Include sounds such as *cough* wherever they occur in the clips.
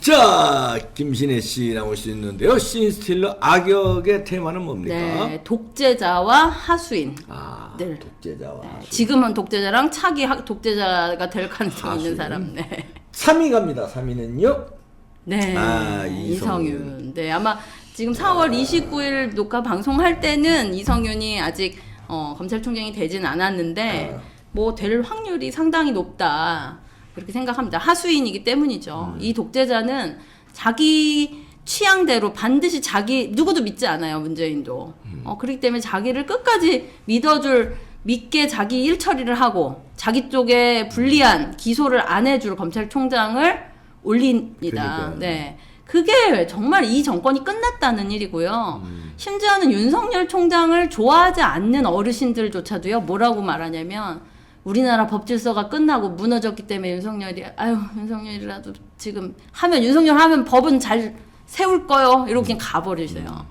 자, 김신혜 씨 나올 수 있는데요. 씬스틸러 악역의 테마는 뭡니까? 네, 독재자와 하수인. 아, 네. 독재자와. 네, 지금은 독재자랑 차기 하- 독재자가 될 가능성이 하수인. 있는 사람. 네. 3위 갑니다. 3위는요. 네. 아, 이성윤. 이성윤. 네, 아마 지금 4월 29일 녹화 방송할 때는 이성윤이 아직 어, 검찰총장이 되진 않았는데 아. 뭐될 확률이 상당히 높다. 그렇게 생각합니다. 하수인이기 때문이죠. 음. 이 독재자는 자기 취향대로 반드시 자기 누구도 믿지 않아요. 문재인도. 음. 어, 그렇기 때문에 자기를 끝까지 믿어줄 믿게 자기 일 처리를 하고 자기 쪽에 불리한 기소를 안 해줄 검찰총장을 올립니다. 그러니까요. 네. 그게 정말 이 정권이 끝났다는 일이고요. 음. 심지어는 윤석열 총장을 좋아하지 않는 어르신들조차도요, 뭐라고 말하냐면, 우리나라 법 질서가 끝나고 무너졌기 때문에 윤석열이, 아유, 윤석열이라도 지금 하면, 윤석열 하면 법은 잘 세울 거요. 이러고 그냥 가버리세요.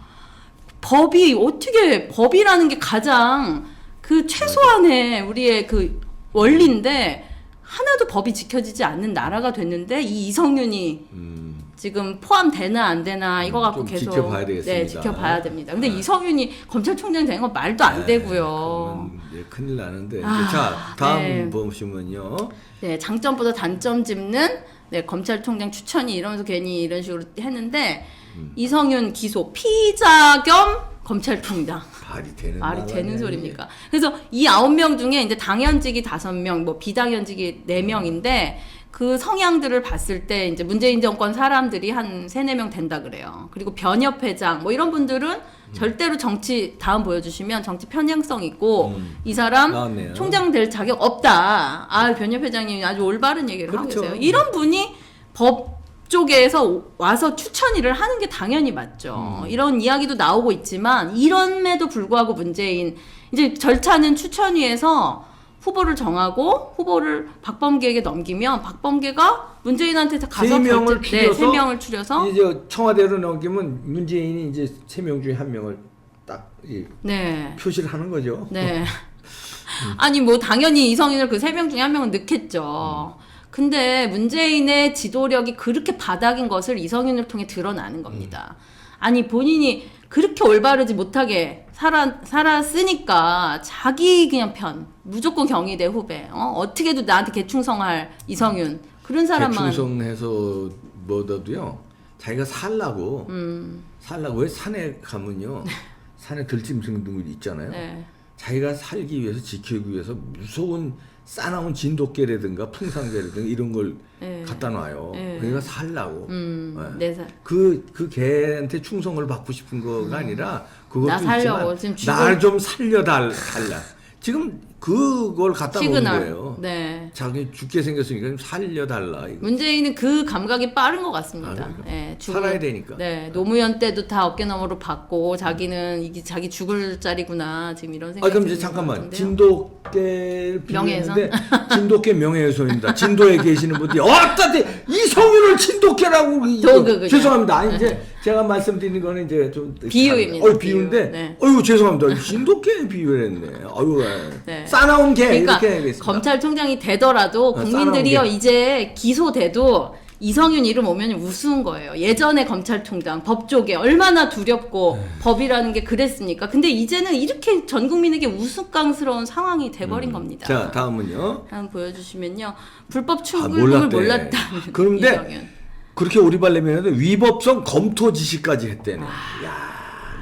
법이 어떻게, 법이라는 게 가장 그 최소한의 우리의 그 원리인데, 하나도 법이 지켜지지 않는 나라가 됐는데, 이 이성윤이 음, 지금 포함되나 안 되나 이거 갖고 좀 계속 지켜봐야 되겠습니다. 네, 지켜봐야 됩니다. 근데 네. 이성윤이 검찰총장 된건 말도 안 되고요. 그러면 이제 큰일 나는데. 아, 자, 다음 네. 보시면요. 네, 장점보다 단점 짚는 네, 검찰총장 추천이 이러면서 괜히 이런 식으로 했는데 음. 이성윤 기소 피의자 겸 검찰총장 말이 되는 말이. 되는 소리입니까? 그래서 이 아홉 명 중에 이제 당연직이 다섯 명, 뭐 비당연직이 네 명인데 그 성향들을 봤을 때 이제 문재인 정권 사람들이 한 세네 명 된다 그래요. 그리고 변협 회장 뭐 이런 분들은 음. 절대로 정치 다음 보여주시면 정치 편향성 있고 음. 이 사람 나왔네요. 총장 될 자격 없다. 아 변협 회장님이 아주 올바른 얘기를 하고 그렇죠. 계세요. 이런 분이 법 쪽에서 와서 추천 일을 하는 게 당연히 맞죠. 음. 이런 이야기도 나오고 있지만 이런에도 불구하고 문재인 이제 절차는 추천위에서 후보를 정하고 후보를 박범계에게 넘기면 박범계가 문재인한테 가서 세 명을 결제- 네, 추려서 세 명을 추려서 이제 청와대로 넘기면 문재인이 이제 세 명 중에 한 명을 딱 이, 네. 표시를 하는 거죠. 네. *laughs* 아니 뭐 당연히 이성인을 그 세 명 중에 한 명은 넣겠죠. 근데 문재인의 지도력이 그렇게 바닥인 것을 이성윤을 통해 드러나는 겁니다. 아니 본인이 그렇게 올바르지 못하게 살아 살았으니까 자기 그냥 편 무조건 경희대 후배 어 어떻게도 나한테 개충성할 이성윤 그런 사람만 대충성해서 뭐더도요. 자기가 살라고 음, 살라고 왜 산에 가면요. *laughs* 산에 들짐승 등이 있잖아요. 네. 자기가 살기 위해서 지키기 위해서 무서운 싸나운 진돗개라든가 풍산개라든가 이런 걸 네. 갖다 놔요. 네. 그러니까 살라고. 음, 네. 네 살. 그, 그 개한테 충성을 받고 싶은 거가 아니라 그것도 나 살려고 있지만 지금 날 좀 살려달 달라. 지금 그걸 갖다 놓은 시그널. 거예요. 네. 자기 죽게 생겼으니까 좀 살려달라. 이거. 문재인은 그 감각이 빠른 것 같습니다. 아, 그러니까. 예, 죽을- 살아야 되니까. 네, 노무현 때도 다 어깨너머로 받고 자기는 이게 자기 죽을 자리구나 지금 이런 아 생각이 그럼 이제 드는 잠깐만 것 같은데요. 진돗개 명예훼손? 진돗개 명예훼손입니다. 진도에 계시는 분들이 어따지 이성윤을 진돗개라고 이거- 도그 그냥. 죄송합니다. 아니 이제 제가 말씀드리는 거는 이제 좀 비유입니다, 어 비유. 비유인데 네. 어유 죄송합니다. 진돗개 비유했네. 어유 네. 싸나운 개 그러니까 이렇게 해야겠습니다. 검찰총장이 되더라도 아, 국민들이요 싸나운 이제 기소돼도 이성윤 이름 오면 우스운 거예요. 예전에 검찰총장 법 쪽에 얼마나 두렵고 네. 법이라는 게 그랬습니까? 근데 이제는 이렇게 전 국민에게 우스꽝스러운 상황이 돼버린 겁니다. 음. 자 다음은요. 한번 보여주시면요. 불법 아, 출금을 몰랐대. 몰랐다. 그런데 이성윤. 그렇게 오리발 내면는데 위법성 검토 지시까지 했대네. 아. 야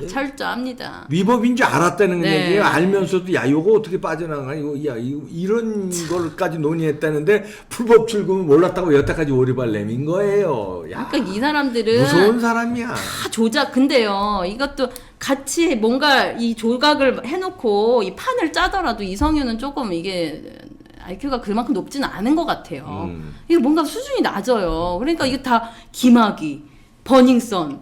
철저합니다. 위법인 줄 알았다는 네. 얘기예요. 알면서도 야 이거 어떻게 빠져나가 이거 야 이거 이런 걸까지 논의했다는데 불법 출금을 몰랐다고 여태까지 오리발 내민 거예요. 야 그러니까 이 사람들은 무서운 사람이야. 다 조작 근데요 이것도 같이 뭔가 이 조각을 해놓고 이 판을 짜더라도 이성윤은 조금 이게 IQ가 그만큼 높지는 않은 것 같아요. 음. 이게 뭔가 수준이 낮아요. 그러니까 이게 다 김학의, 버닝썬,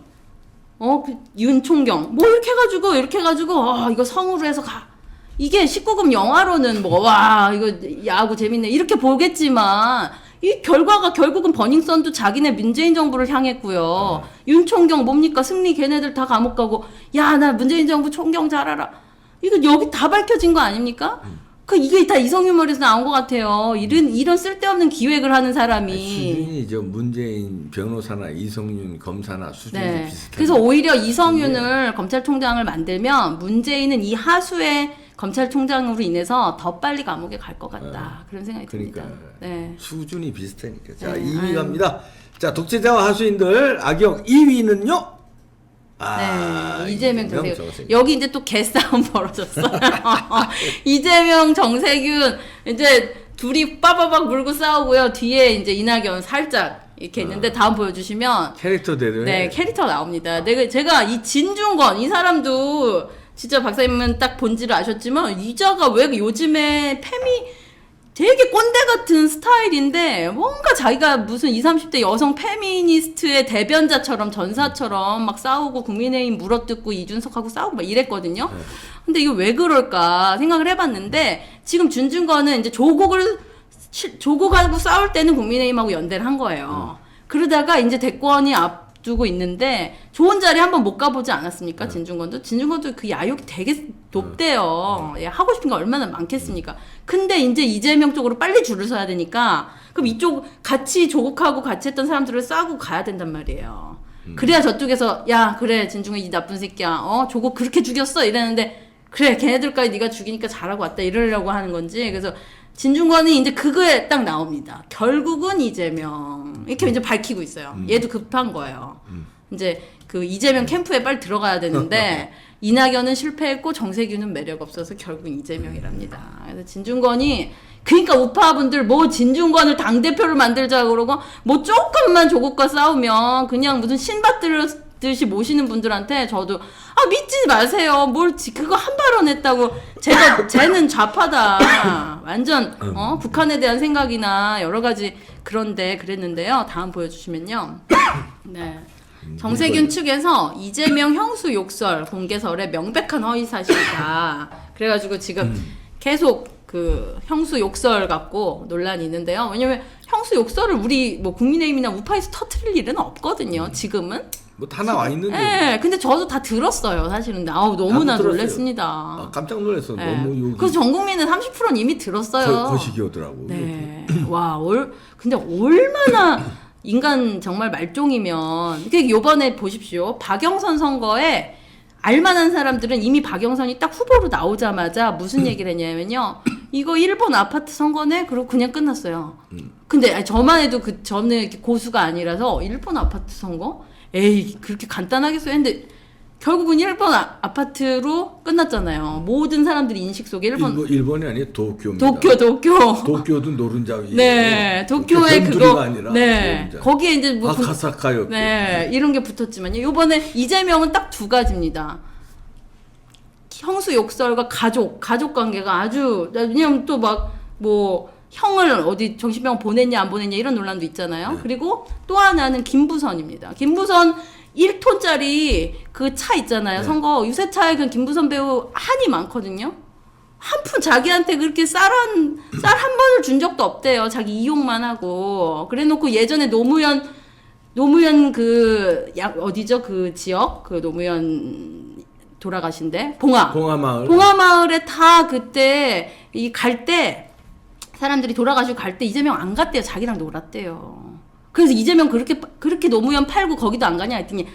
어, 그 윤총경 뭐 이렇게 해가지고 이렇게 해가지고 아 이거 성우로 해서 가. 이게 19금 영화로는 뭐 와 이거 야구 재밌네 이렇게 보겠지만 이 결과가 결국은 버닝썬도 자기네 문재인 정부를 향했고요. 윤총경 뭡니까 승리 걔네들 다 감옥 가고 야 나 문재인 정부 총경 잘 알아. 이거 여기 다 밝혀진 거 아닙니까? 그 이게 다 이성윤 머리에서 나온 것 같아요. 이런 이런 쓸데없는 기획을 하는 사람이. 수준이 저 문재인 변호사나 이성윤 검사나 수준이 네. 비슷한. 그래서 오히려 이성윤을 검찰총장을 만들면 문재인은 이 하수의 검찰총장으로 인해서 더 빨리 감옥에 갈 것 같다. 그런 생각이 듭니다. 그러니까 네. 수준이 비슷하니까. 자, 네. 2위 아유. 갑니다. 자, 독재자와 하수인들 악역 2위는요? 아, 네, 이재명 정세균. 정세균. 여기 이제 또 개싸움 *laughs* 벌어졌어요. *laughs* 이재명 정세균 이제 둘이 빠바박 물고 싸우고요. 뒤에 이제 이낙연 살짝 이렇게 있는데 다음 보여주시면 캐릭터 대로 네 캐릭터 나옵니다. 내가 제가 이 진중권 이 사람도 진짜 박사님은 딱 본질을 아셨지만 이자가 왜 요즘에 페미 되게 꼰대 같은 스타일인데 뭔가 자기가 무슨 20, 30대 여성 페미니스트의 대변자처럼 전사처럼 막 싸우고 국민의힘 물어뜯고 이준석하고 싸우고 막 이랬거든요. 근데 이거 왜 그럴까 생각을 해봤는데 지금 준중권은 이제 조국을 시- 조국하고 싸울 때는 국민의힘하고 연대를 한 거예요. 그러다가 이제 대권이 앞 두고 있는데 좋은 자리 한번 못 가보지 않았습니까? 진중권도 진중권도 그 야욕이 되게 높대요. 예, 하고 싶은 게 얼마나 많겠습니까? 근데 이제 이재명 쪽으로 빨리 줄을 서야 되니까 그럼 이쪽 같이 조국하고 같이 했던 사람들을 싸고 가야 된단 말이에요. 그래야 저쪽에서 야 그래 진중권 이 나쁜 새끼야 어 조국 그렇게 죽였어 이랬는데 그래 걔네들까지 네가 죽이니까 잘하고 왔다 이러려고 하는 건지 그래서 진중권이 이제 그거에 딱 나옵니다. 결국은 이재명 이렇게 이제 밝히고 있어요. 얘도 급한 거예요. 이제 그 이재명 캠프에 빨리 들어가야 되는데 *laughs* 이낙연은 실패했고 정세균은 매력 없어서 결국 이재명이랍니다. 그래서 진중권이 그러니까 우파분들 뭐 진중권을 당 대표를 만들자 그러고 뭐 조금만 조국과 싸우면 그냥 무슨 신받들 듯이 모시는 분들한테 저도 아 믿지 마세요. 뭘 지- 그거 한 발언 했다고 제가 쟤는 좌파다. 완전 어 북한에 대한 생각이나 여러 가지 그런데 그랬는데요. 다음 보여주시면요. 네. 정세균 측에서 이재명 형수 욕설 공개설에 명백한 허위 사실이다. 그래가지고 지금 계속 그 형수 욕설 갖고 논란이 있는데요. 왜냐면 형수 욕설을 우리 뭐 국민의힘이나 우파에서 터트릴 일은 없거든요. 지금은. 뭐 다 나와 있는데. 예. 근데 저도 다 들었어요. 사실은. 아우 너무나 들었어요. 놀랬습니다. 아, 깜짝 놀랐어. 예. 너무 여기 그래서 전 국민은 30%는 이미 들었어요. 거, 거시기 오더라고. 네. 와, 올, 근데 얼마나 *laughs* 인간 정말 말종이면. 그 요번에 보십시오. 박영선 선거에 알만한 사람들은 이미 박영선이 딱 후보로 나오자마자 무슨 얘기를 했냐면요. *coughs* 이거 일본 아파트 선거네? 그러고 그냥 끝났어요. 근데 아니, 저만 해도 그, 저는 이렇게 고수가 아니라서 일본 아파트 선거? 에이, 그렇게 간단하겠어요? 했는데 결국은 일본 아, 아파트로 끝났잖아요. 모든 사람들이 인식 속에 일본, 일본, 일본이 아니라 도쿄입니다. 도쿄, 도쿄. 도쿄도 노른자위. 네, 도쿄에 그거 아니라 네 노른자. 거기에 이제 뭐 그- 아카사카였고. 네 이런 게 붙었지만요. 이번에 이재명은 딱 두 가지입니다. 형수 욕설과 가족 가족 관계가 아주 왜냐면 또 막 뭐 형을 어디 정신병원 보냈냐 안 보냈냐 이런 논란도 있잖아요. 그리고 또 하나는 김부선입니다. 김부선 1톤짜리 그 차 있잖아요. 네. 선거 유세 차에 그 김부선 배우 한이 많거든요. 한 푼 자기한테 그렇게 쌀한 쌀한 번을 준 적도 없대요. 자기 이용만 하고 그래놓고 예전에 노무현 노무현 그약 어디죠 그 지역 그 노무현 돌아가신데 봉화 봉화마을. 봉화마을에 다 그때 이 갈때 사람들이 돌아가시고 갈 때 이재명 안 갔대요. 자기랑 놀았대요. 그래서 이재명 그렇게 그렇게 노무현 팔고 거기도 안 가냐 했더니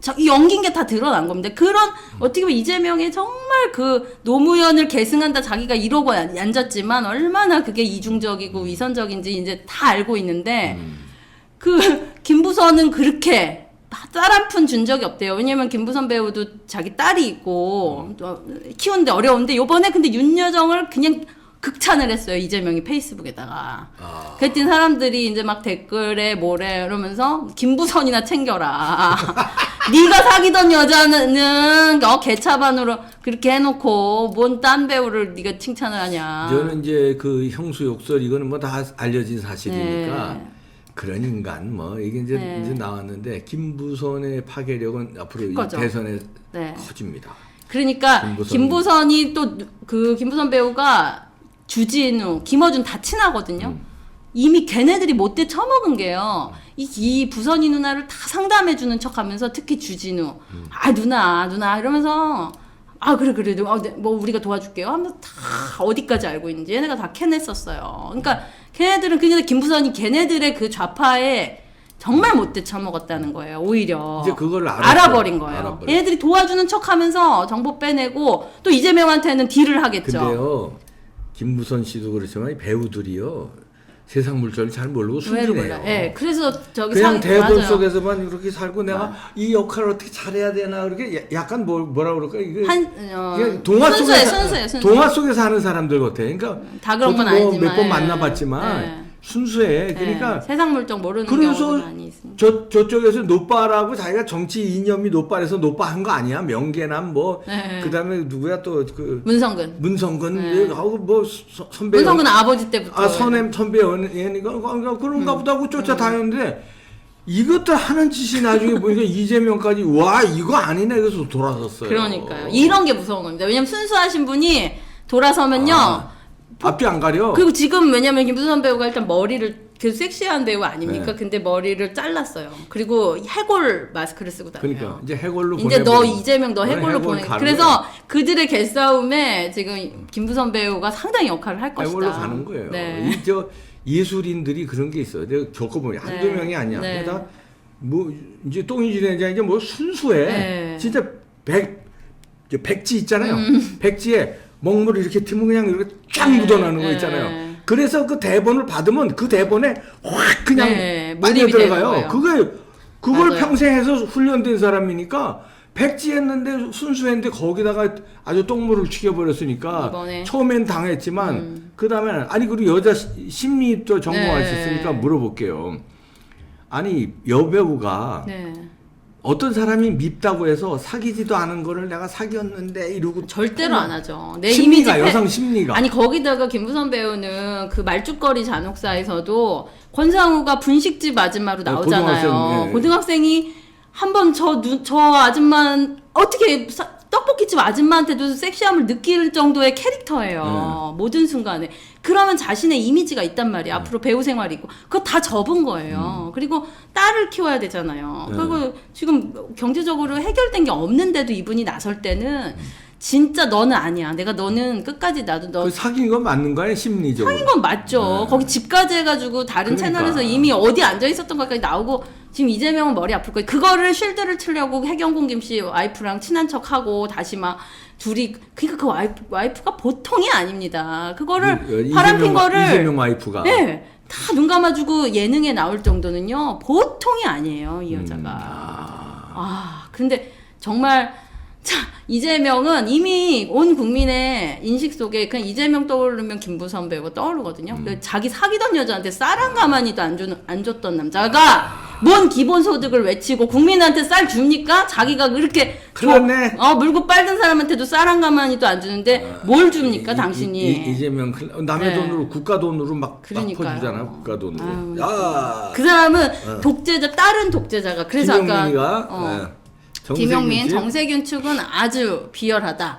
저, 이 연긴 게 다 드러난 겁니다. 그런 어떻게 보면 이재명의 정말 그 노무현을 계승한다 자기가 이러고 앉- 앉았지만 얼마나 그게 이중적이고 위선적인지 이제 다 알고 있는데 그 김부선은 그렇게 딸한푼준 적이 없대요. 왜냐면 김부선 배우도 자기 딸이 있고 어, 키우는데 어려운데 요번에 근데 윤여정을 그냥 극찬을 했어요. 이재명이 페이스북에다가. 아. 그랬더니 사람들이 이제 막 댓글에 뭐래 이러면서 김부선이나 챙겨라. *laughs* 네가 사귀던 여자는 어 개차반으로 그렇게 해놓고 뭔 딴 배우를 네가 칭찬을 하냐. 저는 이제 그 형수 욕설 이거는 뭐 다 알려진 사실이니까 네. 그런 인간 뭐 이게 이제, 네. 이제 나왔는데 김부선의 파괴력은 앞으로 이 거죠. 대선에 네. 커집니다. 그러니까 김부선. 김부선이 또 그 김부선 배우가 주진우, 김어준 다 친하거든요. 음. 이미 걔네들이 못돼 처먹은 게요. 이, 이 부선이 누나를 다 상담해주는 척 하면서 특히 주진우, 음. 아 누나, 누나 이러면서 아 그래 그래 어, 네, 뭐 우리가 도와줄게요 하면서 다 어디까지 알고 있는지 얘네가 다 캐냈었어요. 그러니까 걔네들은 그냥 김부선이 걔네들의 그 좌파에 정말 못돼 처먹었다는 거예요. 오히려 이제 그걸. 알아버린 거예요. 알아버렸어. 얘네들이 도와주는 척하면서 정보 빼내고 또 이재명한테는 딜을 하겠죠. 근데요 김무선 씨도 그렇지만 이 배우들이요 세상 물정을 잘 모르고 왜 숨기네요. 예, 그래서 저기 그냥 상- 대본. 속에서만 이렇게 살고 내가 이 역할을 어떻게 잘해야 되나 그렇게 야- 약간 뭐 뭐라 그럴까 이게 한 어, 동화 속에. 동화 속에 사는 사람들 같아. 그러니까 다 그런 건뭐 아니지만, 몇번 예. 만나봤지만 예. 순수해. 그러니까 예, 세상 물정 모르는 그래서 경우도 많이 있습니다. 저 저쪽에서 노빠라고 자기가 정치 이념이 노빠에서 노빠 한 거 아니야? 명계남 뭐 네. 그다음에 누구야 또 그 문성근. 문성근 네. 하고 뭐 서- 선배 문성근 아버지 때부터. 아 선임 선배 연예니까 그런가 음. 보다 하고 쫓아다녔는데 이것들 하는 짓이 나중에 보니까 *laughs* 이재명까지 와 이거 아니네 그래서 돌아섰어요. 그러니까요. 이런 게 무서운 겁니다. 왜냐면 순수하신 분이 돌아서면요. 아, 앞이 안 가려. 그리고 지금 왜냐면 김수선 배우가 일단 머리를 그 섹시한 배우 아닙니까? 네. 근데 머리를 잘랐어요. 그리고 해골 마스크를 쓰고 다녀요. 그러니까 이제 해골로 이제 너. 이재명 너 해골로 해골 보내. 가는 그래서 그들의 개싸움에 지금 김부선 배우가 상당히 역할을 할 것이다. 해골로 가는 거예요. 네. 이저 예술인들이 그런 게 있어요. 내가 겪어보니 한두 네. 명이 아니야. 네. 다뭐 이제 똥이지 내자 이제 뭐 순수해. 네. 진짜 백 이제 백지 있잖아요. 음. 백지에 먹물을 이렇게 트면 그냥 이렇게 쫙 네. 묻어나는 거 네. 있잖아요. 그래서 그 대본을 받으면 그 대본에 확 그냥 네, 되는 들어가요. 그게 그걸 맞아요. 평생 해서 훈련된 사람이니까 백지했는데 순수했는데 거기다가 아주 똥물을 튀겨버렸으니까 이번에. 처음엔 당했지만 그 다음에는 아니 그리고 여자 시- 심리도 전공하셨으니까 네. 물어볼게요. 아니 여배우가 네. 어떤 사람이 밉다고 해서 사귀지도 않은 거를 내가 사귀었는데 이러고 절대로 안 하죠. 내 심리가 이미지 여성 패- 심리가 아니 거기다가 김부선 배우는 그 말죽거리 잔혹사에서도 권상우가 분식집 아줌마로 네, 나오잖아요. 고등학생, 네. 고등학생 이 한 번 저 저 아줌마 어떻게 사- 떡볶이집 아줌마한테도 섹시함을 느낄 정도의 캐릭터예요. 네. 모든 순간에. 그러면 자신의 이미지가 있단 네. 말이야. 앞으로 배우 생활이고. 그거 다 접은 거예요. 그리고 딸을 키워야 되잖아요. 네. 그리고 지금 경제적으로 해결된 게 없는데도 이분이 나설 때는 진짜 너는 아니야. 내가 너는 끝까지 나도 너 그 사귄 건 맞는 거야 심리적으로. 사귄 건 맞죠. 네. 거기 집까지 해가지고 다른 그러니까. 채널에서 이미 어디 앉아 있었던 것까지 나오고 지금 이재명은 머리 아플 거예요. 그거를 쉴드를 치려고 해경궁 김씨 와이프랑 친한 척하고 다시 막 둘이 그러니까 그 와이프, 와이프가 보통이 아닙니다. 그거를 이- 바람핀 거를 이재명 와이프가 네. 다 눈 감아주고 예능에 나올 정도는요 보통이 아니에요 이 음, 여자가 아. 아 근데 정말 자 이재명은 이미 온 국민의 인식 속에 그냥 이재명 떠오르면 김부선 배우가 떠오르거든요. 음. 그 자기 사귀던 여자한테 쌀한 가마니도 안, 주는, 안 줬던 남자가 뭔 기본소득을 외치고 국민한테 쌀 줍니까? 자기가 그렇게 큰일 났네. 어 물고 빨든 사람한테도 쌀 한 가마니도 안 주는데 뭘 줍니까 이- 당신이? 이, 이, 재명 남의 네. 돈으로 국가 돈으로 막, 막 그러니까요. 퍼주잖아 국가 돈으로. 아유, 야 그 사람은 독재자 다른 독재자가 그래서 김영민이가 아까 어, 네. 씨. 정세균 측은 아주 비열하다.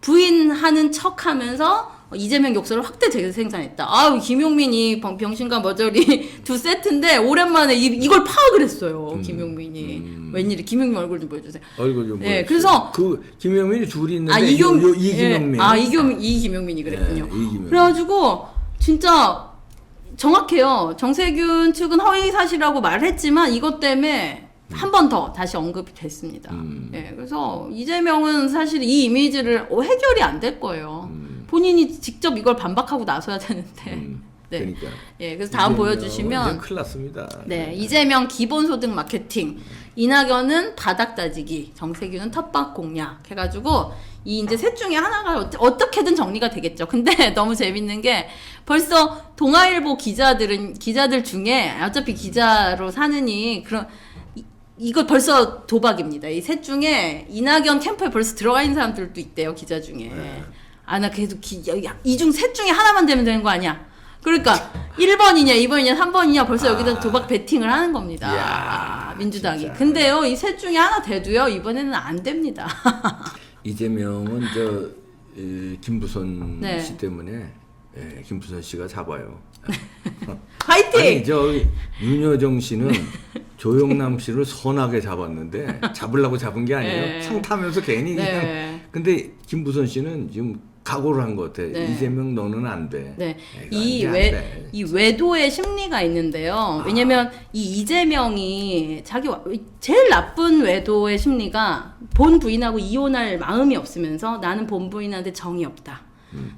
부인하는 척하면서 이재명 욕설을 확대 재생산했다. 아우 김용민이 병- 병신과 머저리 *laughs* 두 세트인데 오랜만에 이, 이걸 파악을 했어요. 음. 김용민이 웬일이 김용민 얼굴 좀 보여주세요. 얼굴 좀 네, 보여주세요. 그래서- 그 김영민이 둘이 있는데 아 요- 이경 요 이김영민. 예, 아 이경 이 김용민이 그랬군요. 네, 이 김용민. 그래가지고 진짜 정확해요. 정세균 측은 허위 사실이라고 말했지만 이것 때문에 한번더 다시 언급이 됐습니다. 음. 예, 그래서 이재명은 사실 이 이미지를 어, 해결이 안 될 거예요. 음. 본인이 직접 이걸 반박하고 나서야 되는데. 음, *laughs* 네. 그러니까. 예, 그래서 다음 보여주시면 큰일 났습니다. 네, 이재명 기본소득 마케팅, 이낙연은 바닥 따지기, 정세균은 텃밭 공략 해가지고 이 이제 셋 중에 하나가 어찌- 어떻게 든 정리가 되겠죠. 근데 *laughs* 너무 재밌는 게 벌써 동아일보 기자들은 기자들 중에 어차피 기자로 사느니 그런 이, 이거 벌써 도박입니다. 이 셋 중에 이낙연 캠프에 벌써 들어가 있는 사람들도 있대요. 기자 중에. 아나 그래도 이중 셋 중에 하나만 되면 되는 거 아니야? 그러니까 1번이냐 2번이냐 3번이냐 벌써 여기다 도박 베팅을 하는 겁니다. 이야, 민주당이. 진짜. 근데요 이 셋 중에 하나 돼도요 이번에는 안 됩니다. *laughs* 이재명은 저 에, 김부선 네. 씨 때문에 예, 김부선 씨가 잡아요. *laughs* 화이팅! 아니 저 윤여정 씨는 *laughs* 조영남 씨를 선하게 잡았는데 잡으려고 잡은 게 아니에요. 네. 상 타면서 괜히 그냥 네. 근데 김부선 씨는 지금 각오를 한 것 같아. 네. 이재명 너는 안 돼. 네. 이안 외, 돼. 이 외도의 심리가 있는데요. 왜냐면 이 이재명이 자기 와- 제일 나쁜 외도의 심리가 본 부인하고 이혼할 마음이 없으면서 나는 본 부인한테 정이 없다.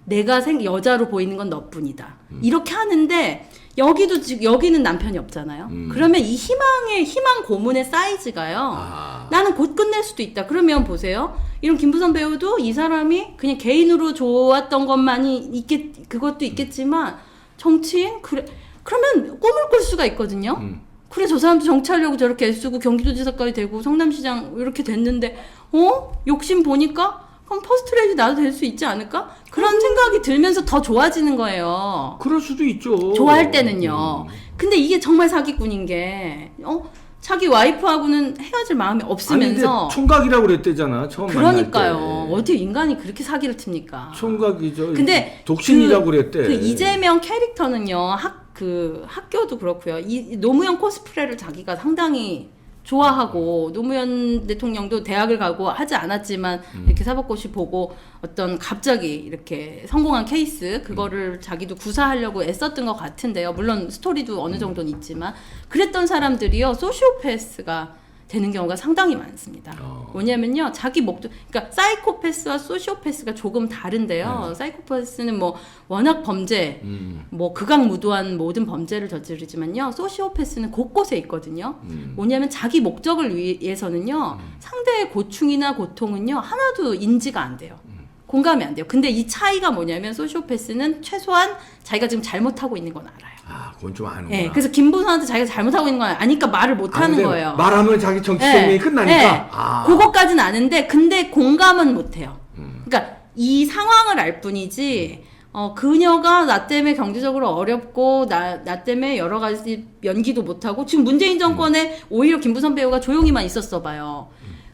내가 생 여자로 보이는 건 너뿐이다. 이렇게 하는데 여기도 지금 여기는 남편이 없잖아요. 음. 그러면 이 희망의 희망 고문의 사이즈가요. 아. 나는 곧 끝낼 수도 있다. 그러면 보세요. 이런 김부선 배우도 이 사람이 그냥 개인으로 좋았던 것만이 있겠 그것도 있겠지만 정치인 그래 그러면 꿈을 꿀 수가 있거든요. 음. 그래 저 사람도 정치하려고 저렇게 애쓰고 경기도지사까지 되고 성남시장 이렇게 됐는데 어 욕심 보니까 그럼 퍼스트레이드 나도 될 수 있지 않을까 그런 생각이 들면서 더 좋아지는 거예요. 그럴 수도 있죠. 좋아할 때는요. 음. 근데 이게 정말 사기꾼인 게, 어? 자기 와이프하고는 헤어질 마음이 아니 없으면서. 총각이라고 그랬대잖아. 처음 그러니까요. 어떻게 인간이 그렇게 사기를 칩니까? 총각이죠. 근데 독신이라고 그, 그랬대. 그 이재명 캐릭터는요, 학, 그 학교도 그렇고요. 이 노무현 코스프레를 자기가 상당히 좋아하고 노무현 대통령도 대학을 가고 하지 않았지만 음. 이렇게 사법고시 보고 어떤 갑자기 이렇게 성공한 케이스 그거를 자기도 구사하려고 애썼던 것 같은데요. 물론 스토리도 어느 정도는 있지만 그랬던 사람들이요 소시오패스가 되는 경우가 상당히 많습니다. 어. 뭐냐면요, 자기 목적, 그러니까 사이코패스와 소시오패스가 조금 다른데요. 사이코패스는 뭐 워낙 범죄, 음. 뭐 극악무도한 모든 범죄를 저지르지만요, 소시오패스는 곳곳에 있거든요. 음. 뭐냐면 자기 목적을 위해서는요, 상대의 고충이나 고통은요 하나도 인지가 안 돼요. 공감이 안 돼요. 근데 이 차이가 뭐냐면 소시오패스는 최소한 자기가 지금 잘못하고 있는 건 알아요. 아, 그건 좀 아는구나. 예, 그래서 김부선한테 자기가 잘못하고 있는 건 아니까 말을 못 아, 하는 거예요. 말하면 자기 정치 생명이 예, 끝나니까. 예. 아. 그거까지는 아는데 근데 공감은 못 해요. 음. 그러니까 이 상황을 알 뿐이지 어, 그녀가 나 때문에 경제적으로 어렵고 나, 나 때문에 여러 가지 연기도 못 하고 지금 문재인 정권에 오히려 김부선 배우가 조용히만 있었어 봐요.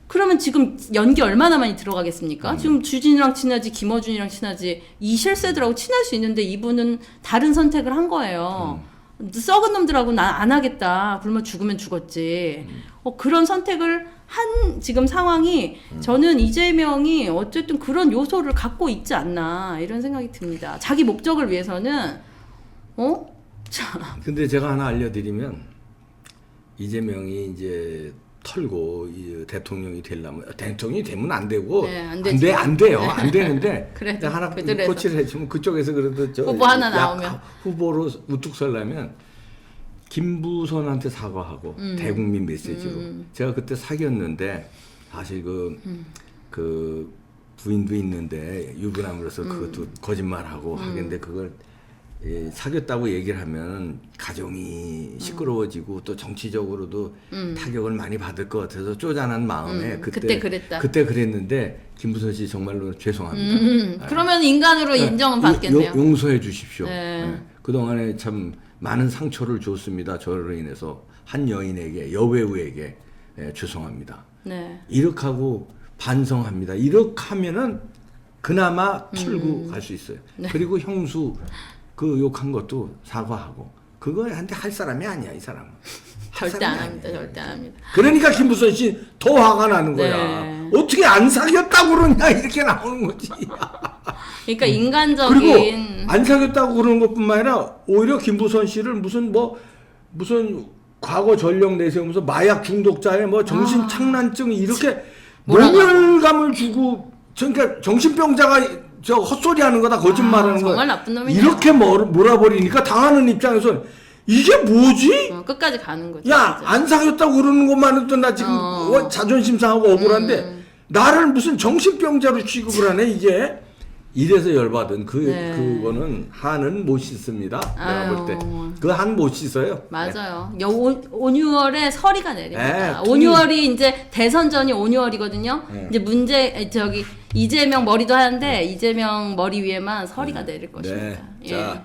그러면 지금 연기 얼마나 많이 들어가겠습니까? 음. 지금 주진이랑 친하지, 김어준이랑 친하지, 이 실세들하고 친할 수 있는데 이분은 다른 선택을 한 거예요. 음. 썩은 놈들하고 난안 하겠다. 굶어 죽으면 죽었지. 음. 어, 그런 선택을 한 지금 상황이 음. 저는 이재명이 어쨌든 그런 요소를 갖고 있지 않나 이런 생각이 듭니다. 자기 목적을 위해서는 어? 자, 근데 제가 하나 알려드리면 이재명이 이제 털고 이 대통령이 되려면 대통령이 되면 안 되고 네, 안 안. 돼, 안 돼요 안 되는데 *laughs* 그래도 하나 그들에서. 코치를 해주면 그쪽에서 그래도 저 후보 하나 약 나오면. 후보로 우뚝 설려면 김부선한테 사과하고 음. 대국민 메시지로 제가 그때 사귀었는데 사실 그 음. 그 부인도 있는데 유부남으로서 음. 그것도 거짓말하고 하겠는데 그걸 예, 사귀었다고 얘기를 하면 가정이 시끄러워지고 또 정치적으로도 타격을 많이 받을 것 같아서 쪼잔한 마음에 음, 그때 그때 그랬다. 그때 그랬는데 김부선 씨 정말로 죄송합니다. 음, 그러면 인간으로 인정은 네, 요- 받겠네요. 요- 용서해 주십시오. 네. 네. 그동안에 참 많은 상처를 줬습니다. 저로 인해서 한 여인에게 여배우에게 예, 죄송합니다. 네. 이렇게 하고 반성합니다. 이렇게 하면은 그나마 털고 갈 수 있어요. 음. 네. 그리고 형수 그 욕한 것도 사과하고 그거한테 할 사람이 아니야 이 사람은. 할 *laughs* 절대 안 합니다. 절대 안 합니다. 그러니까 김부선 씨 더 화가 나는 거야. 네. 어떻게 안 사귀었다고 그러냐 이렇게 나오는 거지. *laughs* 그러니까 그리고 인간적인 안 사귀었다고 그러는 것뿐만 아니라 오히려 김부선 씨를 무슨 뭐 무슨 과거 전력 내세우면서 마약 중독자의 뭐 정신 아. 착란증 이렇게. 모멸감을 주고 저 그러니까 정신병자가 저 헛소리 하는 거다 거짓말하는 아, 거야. 정말 나쁜 놈이네요. 이렇게 몰- 몰아버리니까 당하는 입장에서 이게 뭐지? 어, 끝까지 가는 거죠. 야 진짜. 안 사귀었다고 그러는 것만으로도 나 지금 어. 어, 자존심 상하고 억울한데 음. 나를 무슨 정신병자로 취급을 하네 이게 이래서 열받은 그 네. 그거는 한은 못 씻습니다 내가 볼 때 아유. 그 한 못 씻어요 맞아요. 여, 오, 5월에 서리가 내립니다. 네, 5월이 이제 대선전이 5월이거든요. 네. 이제 문제 에, 저기 이재명 머리도 하는데 이재명 머리 위에만 서리가 내릴 것입니다. 네. 예. 자